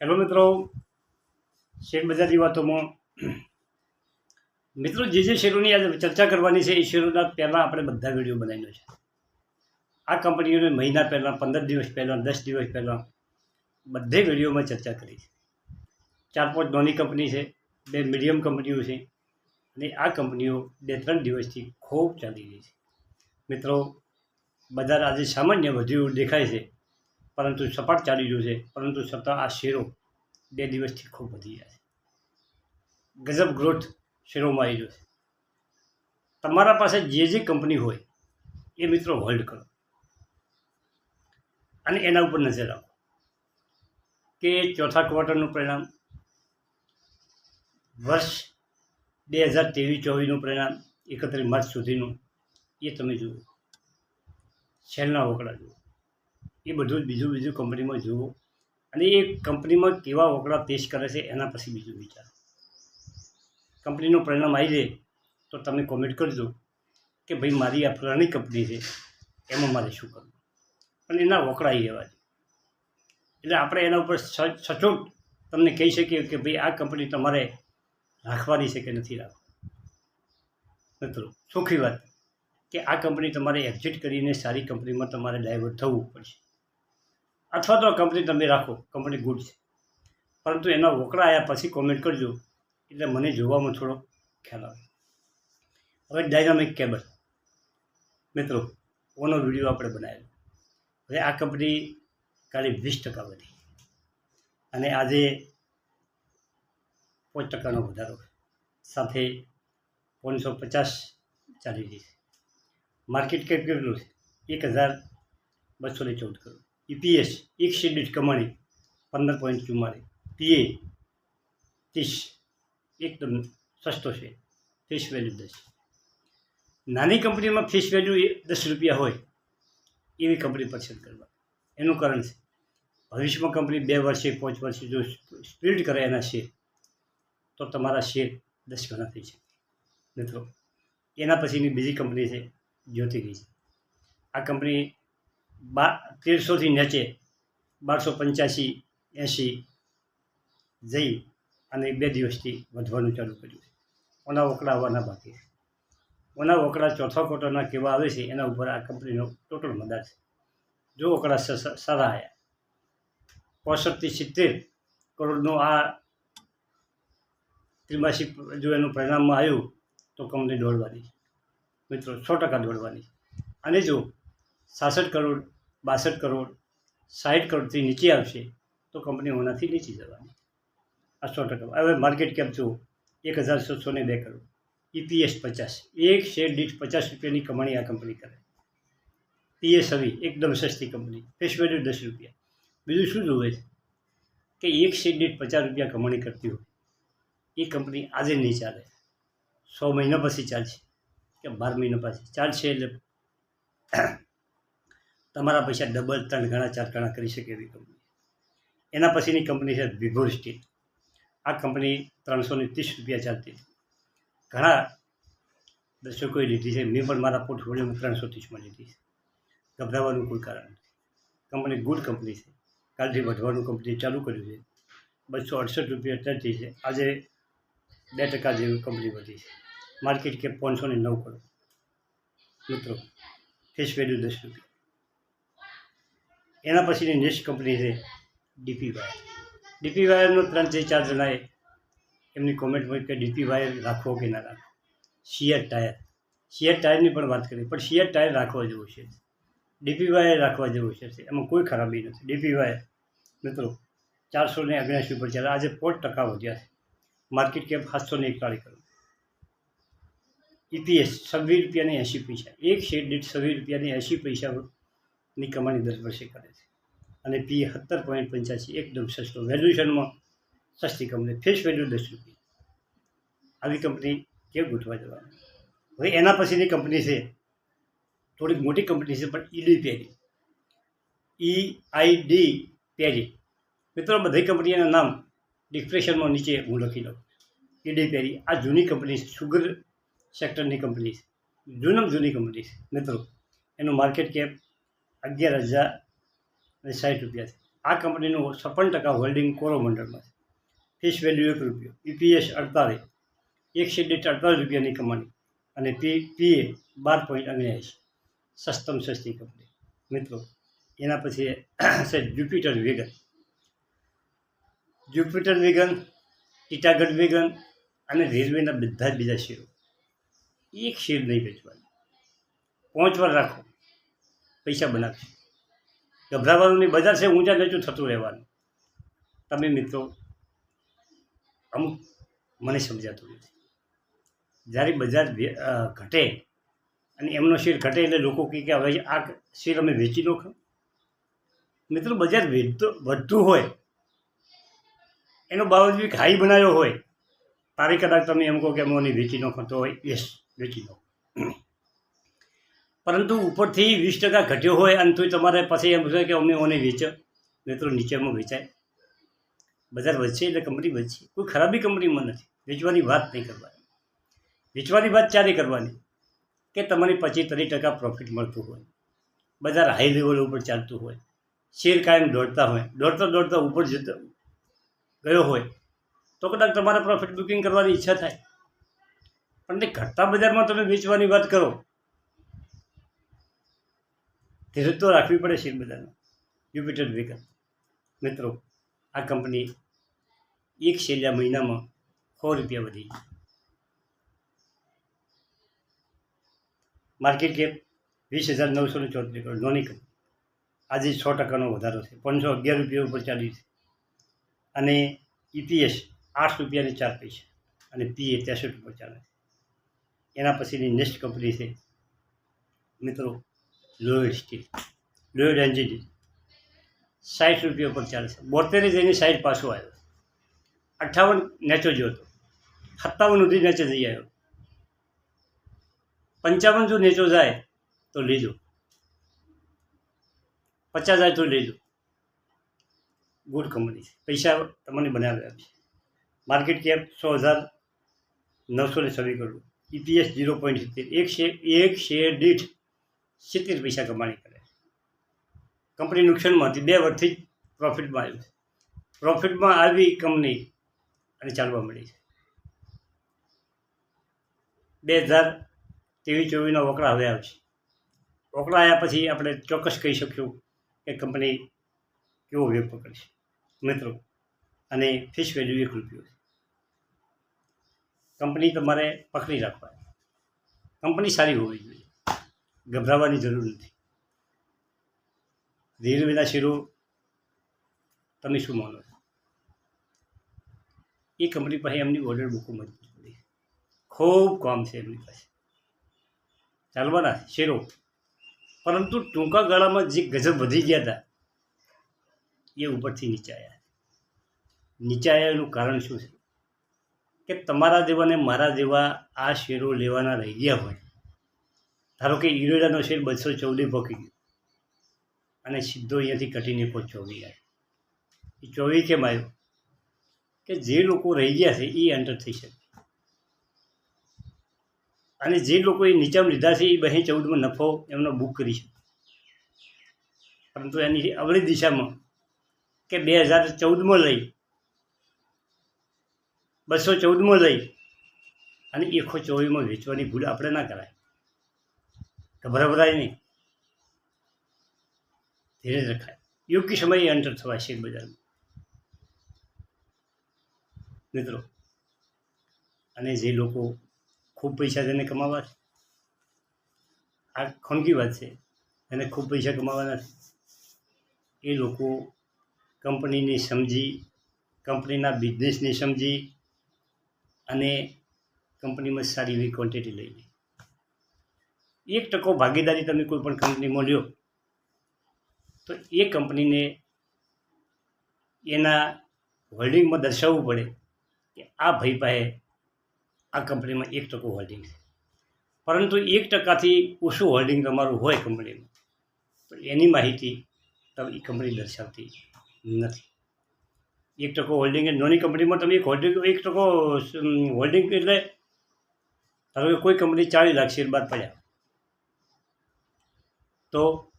Hello મિત્રો, share બજારની વાતોમાં મિત્રો, જે જે શેરોની આજે ચર્ચા કરવાની છે, એ શેરોના પહેલાં આપણે બધા વીડિયો બનાવ્યો છે. આ કંપનીઓને મહિના પહેલાં, પંદર દિવસ પહેલાં, દસ દિવસ પહેલાં બધે વિડીયોમાં ચર્ચા કરી છે. ચાર પાંચ નાની કંપની છે, બે મીડિયમ કંપનીઓ છે, અને આ કંપનીઓ બે ત્રણ દિવસથી ખૂબ ચાલી રહી છે. મિત્રો, બજાર આજે સામાન્ય વધ્યું દેખાય છે. પરંતુ સપાટ ચાલી રહ્યું છે. પરંતુ છતાં આ શેરો બે દિવસથી ખૂબ વધી ગયા છે. ગજબ ગ્રોથ શેરોમાં આવી રહ્યો છે. તમારા પાસે જે જે કંપની હોય એ મિત્રો હોલ્ડ કરો. અને એના ઉપર નજર રાખો. કે ચોથા ક્વાર્ટરનું પરિણામ, વર્ષ બે હજાર ત્રેવીસ ચોવીસનું પરિણામ, એકત્રીસ માર્ચ સુધીનું, એ તમે જુઓ. છેલ્લા વકડા જુઓ. એ બધું બીજું બીજું કંપનીમાં જુઓ અને એ કંપનીમાં કેવા વકડા પેશ કરે છે, એના પછી બીજું વિચારો. કંપનીનું પરિણામ આવી જાય, તો તમે કોમેન્ટ કરજો કે ભાઈ મારી આ ફલાણી કંપની છે, એમાં મારે શું કરવું? અને એના વકડા આવી છે. એટલે આપણે એના ઉપર સચોટ તમને કહી શકીએ કે ભાઈ આ કંપની તમારે રાખવાની છે કે નથી રાખવાની? મિત્રો, સુખી વાત કે આ કંપની તમારે એક્ઝિટ કરીને સારી કંપનીમાં તમારે ડાયવર્ટ થવું પડશે. અથવા તો કંપની તમે રાખો કંપની ગુડ છે. પરંતુ એના વોકળા આવ્યા પછી કોમેન્ટ કરજો, એટલે મને જોવામાં થોડો ખ્યાલ આવે. હવે ડાયનામિક કેબલ મિત્રો, ઓનો વીડિયો આપણે બનાવેલો હવે આ કંપની કાલે વીસ ટકા વધી. અને આજે પાંચ ટકાનો વધારો. સાથે પાંચસો પચાસ ચાલી રહી છે. માર્કેટ કેપ કેટલું છે? એક હજાર બસો ને ચૌદ કરોડ. ઈપીએસ એક દીઠ કમાણી, પંદર પોઈન્ટ ચુમ્માળીસ પીએ ત્રીસ. એકદમ સસ્તો છે, ફેસ વેલ્યુ દસ. નાની કંપનીમાં ફેસ વેલ્યુ દસ રૂપિયા હોય, એવી કંપની પસંદ કરવા. એનું કારણ છે, ભવિષ્યમાં કંપની બે વર્ષે, પાંચ વર્ષે જો સ્પીડ કરે એના શેર, તો તમારા શેર દસ ગણા થઈ શકે. મિત્રો, એના પછીની બીજી કંપની છે જ્યોતિગીજ આ કંપની બાર તેરસોથી નીચે, બારસો પંચ્યાસી, એંશી જઈ અને બે દિવસથી વધવાનું ચાલુ કર્યું છે. ઓના વકડા આવવાના બાકી છે. ઓના વકડા ચોથા કોટરના કેવા આવે છે, એના ઉપર આ કંપનીનો ટોટલ મદાર છે. જો સ- સારા આવ્યા પોસઠથી સિત્તેર કરોડનું આ ત્રિમાસિક જો એનું પરિણામમાં આવ્યું, તો કંપની દોડવાની મિત્રો, સો ટકા દોડવાની અને જો સાસઠ કરોડ, બાસઠ કરોડ સાઠ કરોડથી નીચે આવશે, તો કંપની ઓનાથી નીચે જવાની. આ સો ટકા. હવે માર્કેટ કેપ જુઓ. એક હજાર છસો ને બે કરોડ. ઈપીએસ પચાસ. એક શેર દીઠ પચાસ રૂપિયાની કમાણી આ કંપની કરે. પીએસ હવે એકદમ સસ્તી કંપની ફેસ વેલ્યુ દસ રૂપિયા. બીજું શું જોવે છે? કે એક શેર દીઠ પચાસ રૂપિયા કમાણી કરતી હોય, એ કંપની આજે નહીં ચાલે. સો મહિના પછી ચાલશે. કે બાર મહિના પછી. ચાલશે એટલે તમારા પૈસા ડબલ ત્રણ ગણા, ચાર ગણા કરી શકે એવી કંપની એના પછીની કંપની છે વિભોર સ્ટીલ આ કંપની ત્રણસો ને ત્રીસ રૂપિયા ચાલતી. ઘણા દર્શકોએ લીધી છે. મેં પણ મારા પોર્ટફોલિયોમાં ત્રણસો ત્રીસમાં લીધી છે. ગભરાવાનું કોઈ કારણ નથી. કંપની ગુડ કંપની છે. કાલથી વધવાનું કંપની ચાલુ કર્યું છે. બસો અડસઠ રૂપિયા ચાલતી છે. આજે બે ટકા જેવી કંપની વધી છે. માર્કેટ કેપ પાંચસો ને નવ કરોડ. મિત્રો ફેસ વેલ્યુ દસ રૂપિયા. એના પછીની નેક્સ્ટ કંપની છે ડીપી વાયર ડીપી વાયરનો ત્રણથી ચાર જણાએ એમની કોમેન્ટ હોય કે ડીપી વાયર રાખવો કે ના રાખવો શિયર ટાયર શિયર ટાયરની પણ વાત કરી. પણ શિયર ટાયર રાખવા જેવું છે. ડીપી વાયર રાખવા જેવું છે. એમાં કોઈ ખરાબી નથી. ડીપી વાયર મિત્રો, ચારસો ને અગ્યાસી ઉપર ચાલે. આજે પાંચ ટકા વધ્યા છે. માર્કેટ કેપ સાતસો ને એકતાળીસ કરોડ. ઈપીએસ છવ્વીસ રૂપિયાની એંશી પૈસા. એક શેર દીઠ છવ્વીસ રૂપિયાની એંશી પૈસાની કમાણી દર વર્ષે કરે છે. અને પી સત્તર પોઈન્ટ પંચ્યાસી એકદમ સસ્તો વેલ્યુએશનમાં સસ્તી કંપની. ફેસ વેલ્યુ દસ રૂપિયા. આવી કંપની કેમ ગોઠવા જવાની હવે એના પછીની કંપની છે. થોડીક મોટી કંપની છે, પણ ઈડી પેરી ઈ આઈ ડી પેરી મિત્રો બધી કંપનીના નામ ડિસ્ક્રિપ્શનમાં નીચે હું લખી લઉં ઈડી પેરી આ જૂની કંપની છે સુગર સેક્ટરની કંપની છે. જૂનમ જૂની કંપની છે. મિત્રો, એનું માર્કેટ કેપ અગિયાર હજાર અને સાઠ રૂપિયા છે. આ કંપનીનું છપ્પન ટકા હોલ્ડિંગ કોરોમંડળમાં છે. ફિશ વેલ્યુ એક રૂપિયો. ઈપીએસ અડતાલીસ. એક દીઠ અડતાલીસ રૂપિયાની કમાણી. અને પી પીએ બાર પોઈન્ટ ઓગણ્યાએંશી સસ્તમ સસ્તી કંપની. મિત્રો, એના પછી છે Jupiter wagon Jupiter wagon Titagarh wagon અને રેલવેના બધા જ બીજા શેરો. એક શેર નહીં વેચવાનું. પાંચ વાર રાખો. પૈસા બનાવશો. ગભરાવાનું નહીં બજાર છે, ઊંચા નીચું થતું રહેવાનું. તમે મિત્રો, અમુક મને સમજાતું નથી. જ્યારે બજાર ઘટે અને એમનો શેર ઘટે એટલે લોકો કહે કે હવે આ શેર અમે વેચી નાખો. મિત્રો, બજાર વેચતો, વધતું હોય, એનો બાવજૂદ હાઈ બનાવ્યો હોય, તારે કદાચ તમે એમ કહો કે અમે ઓને વેચી નાખો તો યસ વેચી નાખો. પરંતુ ઉપરથી વીસ ટકા ઘટ્યો હોય અને તોય તમારે પછી એમ થાય કે અમે ઓને વેચો મિત્રો નીચેમાં વેચાય. બજાર વધશે એટલે કંપની વધશે. કોઈ ખરાબી કંપનીમાં નથી. વેચવાની વાત નહીં કરવાની. વેચવાની વાત ચારે કરવાની? કે તમારી પચીસ ત્રીસ ટકા પ્રોફિટ મળતું હોય. બજાર હાઈ લેવલ ઉપર ચાલતું હોય. શેર કાયમ દોડતા હોય. દોડતા દોડતા ઉપર જતો ગયો હોય. તો કદાચ તમારે પ્રોફિટ બુકિંગ કરવાની ઈચ્છા થાય. પણ તે ઘટતા બજારમાં તમે વેચવાની વાત કરો. ધીરજ તો રાખવી પડે છે બજારમાં. જ્યુપિટર વિગત મિત્રો, આ કંપની એક છેલ્લા મહિનામાં સો રૂપિયા વધી માર્કેટ કેપ વીસ હજાર નવસો ને ચોત્રીસ કરોડ. નોની કંપની. આજે છ ટકાનો વધારો છે. પાંચસો અગિયાર રૂપિયા ઉપર ચાલી છે. અને ઈપીએસ આઠ રૂપિયાની ચાર પૈસા. અને પીએ ત્રેસઠ ઉપર ચાલે છે. એના પછીની નેક્સ્ટ કંપની છે. મિત્રો લોયડ સ્ટીલ. લોયડ એન્જિનિયર સાઠ રૂપિયા પર ચાલે છે. બોતેરે જઈને સાઠ પાછો આવ્યો. અઠ્ઠાવન નેચો જો હતો. સત્તાવન સુધી નેચે જઈ આવ્યો. પંચાવન જો નેચો જાય તો લીધો. પચાસ જાય તો લીધો. ગુડ કંપની છે. પૈસા તમને બનાવ્યા છે માર્કેટ કેપ સો હજાર નવસો ને છવ્વીસ કરોડ. ઈપીએસ ઝીરો પોઈન્ટ સિત્તેર. એક શેર એક શેર દીઠ સિત્તેર પૈસા કમાણી કરે. કંપની નુકસાનમાં હતી બે વર્ષથી જ પ્રોફિટમાં આવ્યું છે. પ્રોફિટમાં આવી કંપની અને ચાલવા મળી છે. બે હજાર ત્રેવીસ ચોવીસના વકડા હવે આવશે વકડા આવ્યા પછી આપણે ચોક્કસ કહી શકીશું કે કંપની કેવો વેગ પકડશે. મિત્રો, અને ફિશ વેલ્યુ એક રૂપિયો છે. કંપની તમારે પકડી રાખવાની. કંપની સારી હોવી જોઈએ. ગભરાવાની જરૂર નથી. રેલવેના શેરો તમે શું માનો એ કંપની પાસે એમની ઓર્ડર બુકો મજબૂત હતી ખૂબ કામ છે એમની પાસે. ચાલવાના શેરો. પરંતુ ટૂંકા ગાળામાં જે ગજબ વધી ગયા હતા, એ ઉપરથી નીચે આવ્યા નીચે આવ્યા એનું કારણ શું છે? કે તમારા જેવાને મારા જેવા આ શેરો લેવાના રહી ગયા હોય ધારો કે ઈરોડાનો શેર બસો ચૌદે પકી ગયો. અને સીધો અહીંયાથી કટીને કોઈ ચોવી આવ્યો એ ચોવી કેમ આવ્યો કે જે લોકો રહી ગયા છે એ એન્ટર થઈ શકે. અને જે લોકો એ નીચામાં લીધા છે એ બહી ચૌદમાં નફો એમનો બુક કરી શકે. પરંતુ એની અવળી દિશામાં કે બે હજાર ચૌદમાં લઈ, બસો ચૌદમાં લઈ અને એકસો ચોવીસમાં વેચવાની ભૂલ આપણે ના કરાય. ગભરાભરાય નહીં. ધીરે રખાય યોગ્ય સમયે એન્ટર થવાય શેર બજારમાં મિત્રો, અને જે લોકો ખૂબ પૈસા જેને કમાવા છે, આ ખોનગી વાત છે, એને ખૂબ પૈસા કમાવાના છે એ લોકો કંપનીને સમજી, કંપનીના બિઝનેસને સમજી અને કંપનીમાં સારી એવી ક્વોન્ટિટી લઈ લે. એક ટકો ભાગીદારી તમે કોઈ પણ કંપનીમાં લ્યો તો એ કંપનીને એના હોલ્ડિંગમાં દર્શાવવું પડે કે આ ભાઈ પાસે આ કંપનીમાં એક ટકો હોલ્ડિંગ છે. પરંતુ એક ટકાથી ઓછું હોલ્ડિંગ તમારું હોય કંપનીમાં, તો એની માહિતી તમે એ કંપની દર્શાવતી નથી. એક ટકો હોલ્ડિંગ નોની કંપનીમાં તમે એક હોલ્ડિંગ, એક ટકો હોલ્ડિંગ એટલે ધારો કે કોઈ કંપની ચાલીસ લાખ શેર બાદ પડ્યા. તો